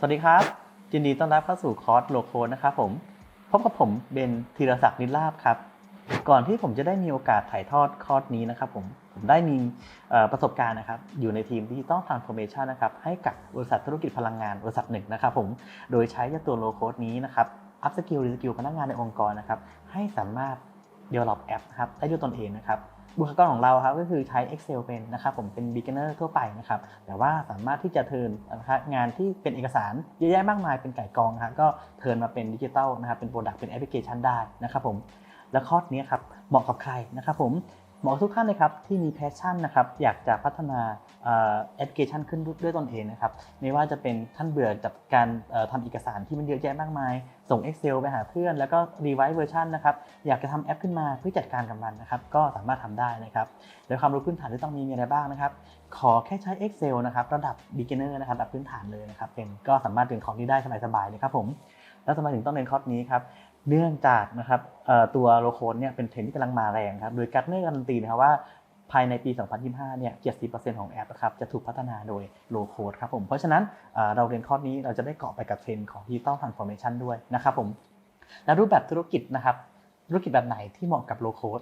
สวัสดีครับ ยินดีต้อนรับเข้าสู่คอร์สโลโคนะครับผม พบกับผมเบนธีรศักดิ์นิลาบครับ ก่อนที่ผมจะได้มีโอกาสถ่ายทอดคอร์สนี้นะครับผมผมได้มีประสบการณ์นะครับ อยู่ในทีมดิจิตอลทรานส์ฟอร์เมชันนะครับ ให้กับบริษัทธุรกิจพลังงานบริษัทหนึ่งนะครับผม โดยใช้ตัวโลโคดนี้นะครับ อัพสกิลรีสกิลพนักงานในองค์กรนะครับ ให้สามารถ develop แอปนะครับได้ด้วยตนเองนะครับ บุคลากรของเราครับก็คือใช้ Excel เป็นนะครับผมเป็น beginner ทั่วไปนะครับแต่ว่าสามารถที่จะเทิร์นนะครับงานที่เป็นเอกสารเยอะแยะมากมายเป็นไก่กองครับก็เทิร์นมาเป็นดิจิทัลนะครับเป็นโปรดักต์เป็นแอปพลิเคชันได้นะครับผมและคอร์สนี้ครับเหมาะกับใครนะครับผม หมาะกับทุกท่านเลยครับที่มีแพชชั่นนะครับอยากจะพัฒนาแอปพลิเคชันขึ้นด้วยตนเองนะครับไม่ว่าจะเป็นท่านเบื่อกับการเอ่อทำเอกสารที่มันเยอะแยะมากมาย ส่ง Excel ไปหาเพื่อน แล้วก็รีไวซ์เวอร์ชันนะครับอยากจะทำแอปขึ้นมาเพื่อจัดการกับมันนะครับก็สามารถทำได้นะครับโดยความรู้พื้นฐานที่ต้องมีมีอะไรบ้างนะครับขอแค่ใช้ Excel นะครับระดับ beginner นะครับระดับพื้นฐานเลยนะครับเป็นก็สามารถเรียนคอร์สนี้ได้สบายๆเลยครับผมแล้วทำไมถึงต้องเรียนคอร์สนี้ครับ เนื่องจากนะครับตัวโลโคนเนี่ยเป็นเทรนด์ที่กำลังมาแรงครับ โดยการ์ดเนอร์การันตีนะครับว่าภายในปี 2025 เนี่ย 70%ของแอปนะครับจะถูกพัฒนาโดยโลโคดครับผม เพราะฉะนั้นเราเรียนคอนี้เราจะได้เกาะไปกับเทรนด์ของ Digital Transformation ด้วยนะครับผม แล้วรูปแบบธุรกิจนะครับ ธุรกิจแบบไหนที่เหมาะกับโลโคด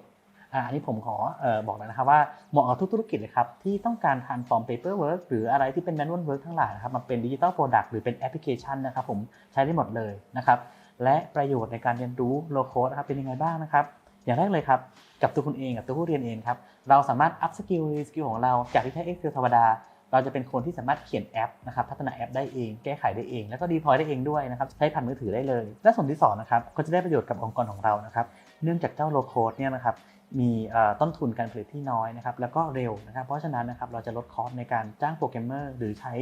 อันนี้ผมขอเอ่อบอกเลยนะครับว่าเหมาะกับทุกธุรกิจเลยครับ ที่ต้องการ transform paperwork หรืออะไรที่เป็น manual work ทั้งหลายนะครับมาเป็น digital product หรือเป็นแอปพลิเคชันนะครับผมใช้ได้หมดเลยนะครับ และประโยชน์ในการเรียนรู้โลโคดครับเป็นยังไงบ้างนะครับ อย่างแรกเลยครับ กับตัวคุณเองกับตัวผู้เรียนเองครับเราสามารถอัพสกิลสกิลของเราจากที่ใช้ Excel ธรรมดาเราจะเป็นคนที่สามารถเขียนแอปนะครับพัฒนาแอปได้เอง แก้ไขได้เอง แล้วก็ดีพอยได้เองด้วยนะครับใช้ผ่านมือถือได้เลย และส่วนที่สองนะครับก็จะได้ประโยชน์กับองค์กรของเรานะครับเนื่องจากเจ้าโลโคดเนี่ยนะครับ มีต้นทุนการผลิตที่น้อยนะครับแล้วก็เร็วนะครับเพราะฉะนั้นนะครับเราจะลดคอสในการจ้างโปรแกรมเมอร์หรือใช้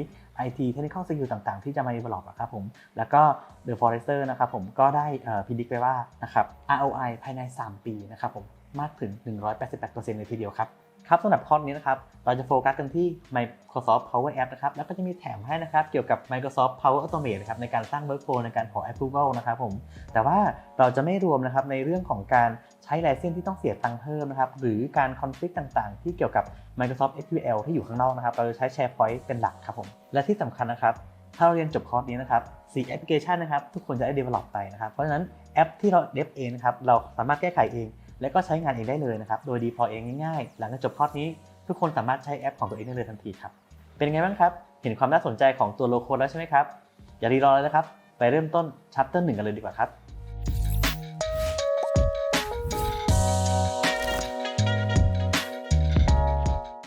IT Technical Skill ต่างๆ ที่จะมา develop อะครับผมแล้วก็ The Forester นะครับผมก็ได้พิจิตไปว่านะครับ ROI ภายใน 3 ปีนะครับผมมากถึง 188%เลยทีเดียวครับ ครับสำหรับคอร์สนี้นะครับเราจะโฟกัสกันที่ Microsoft Power App นะครับแล้วก็จะมีแถมให้นะครับเกี่ยวกับ Microsoft Power Automate นะครับในการสร้าง workflow ในการขอ approval นะครับผมแต่ว่าเราจะไม่รวมนะครับในเรื่องของการใช้ไลเซนที่ต้องเสียตังค์เพิ่มนะครับหรือการคอนฟ lict ต่างๆ ที่เกี่ยวกับ Microsoft SQL ที่อยู่ข้างนอกนะครับเราจะใช้ SharePoint เป็นหลักครับผมและที่สำคัญนะครับถ้าเราเรียนจบคอร์สนี้นะครับ4แอปพลิเคชันนะครับทุกคนจะได้ develop ไปนะครับเพราะฉะนั้นแอปที่เรา dev เองนะครับเราสามารถแก้ไขเอง และก็ใช้งานเองได้เลยนะครับ โดยดีพอเองง่ายๆ หลังจากจบคอร์สนี้ ทุกคนสามารถใช้แอปของตัวเองได้เลยทันทีครับ เป็นไงบ้างครับ เห็นความน่าสนใจของตัวโลโก้แล้วใช่ไหมครับ อย่ารีรอเลยนะครับ ไปเริ่มต้นชัปเตอร์หนึ่งกันเลยดีกว่าครับ